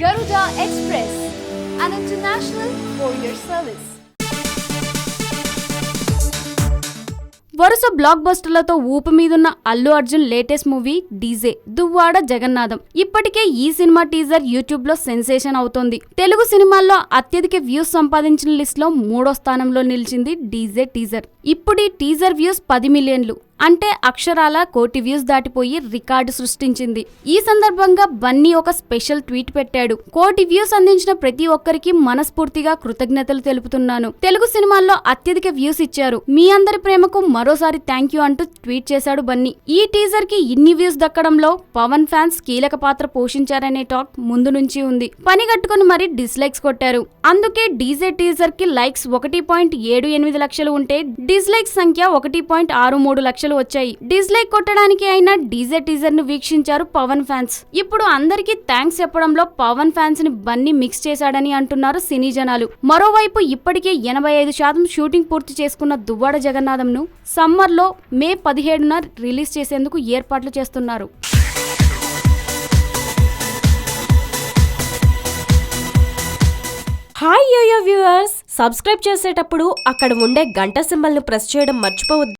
Garuda Express, an international courier service. వరుస black బస్టర్లతో ఊపు మీదున్న Allu Arjun latest movie DJ Duvvada Jagannadham. ఇప్పటికే ఈ సినిమా టీజర్ యూట్యూబ్లో సెన్సేషన్ అవుతోంది. తెలుగు సినిమాల్లో అత్యధిక వ్యూస్ సంపాదించిన లిస్ట్లో మూడో స్థానంలో నిలిచింది డీజే టీజర్. ఇప్పుడు ఈ టీజర్ వ్యూస్ పది మిలియన్లు. అంటే అక్షరాల కోటి వ్యూస్ దాటిపోయి రికార్డు సృష్టించింది. ఈ సందర్భంగా బన్నీ ఒక స్పెషల్ ట్వీట్ పెట్టాడు. కోటి వ్యూస్ అందించిన ప్రతి ఒక్కరికి మనస్ఫూర్తిగా కృతజ్ఞతలు తెలుపుతున్నాను. తెలుగు సినిమాల్లో అత్యధిక వ్యూస్ ఇచ్చారు. మీ అందరి ప్రేమకు మరోసారి థ్యాంక్ యూ అంటూ ట్వీట్ చేశాడు బన్నీ. ఈ టీజర్కి ఇన్ని వ్యూస్ దక్కడంలో పవన్ ఫ్యాన్స్ కీలక పాత్ర పోషించారనే టాక్ ముందు నుంచి ఉంది. పని కట్టుకుని మరీ డిస్లైక్స్ కొట్టారు. అందుకే డీజే టీజర్కి లైక్స్ ఒకటి పాయింట్ ఏడు ఎనిమిది లక్షలు ఉంటే డిస్లైక్స్ సంఖ్య ఒకటి పాయింట్ ఆరు మూడు లక్షలు వచ్చాయి. డిస్లైక్ కొట్టడానికి అయిన డీజే టీజర్ను వీక్షించారు పవన్ ఫ్యాన్స్. ఇప్పుడు అందరికీ థ్యాంక్స్ చెప్పడంలో పవన్ ఫ్యాన్స్ని బన్నీ మిక్స్ చేశాడని అంటున్నారు సినీ జనాలు. మరోవైపు ఇప్పటికే ఎనభై ఐదు శాతం షూటింగ్ పూర్తి చేసుకున్న దువ్వాడ జగన్నాథం ను సమ్మర్లో మే పదిహేడున రిలీజ్ చేసేందుకు ఏర్పాట్లు చేస్తున్నారు. Hi yo-yo viewers. సబ్స్క్రైబ్ చేసేటప్పుడు అక్కడ ఉండే గంట సింబల్ను ప్రెస్ చేయడం మర్చిపోవద్దు.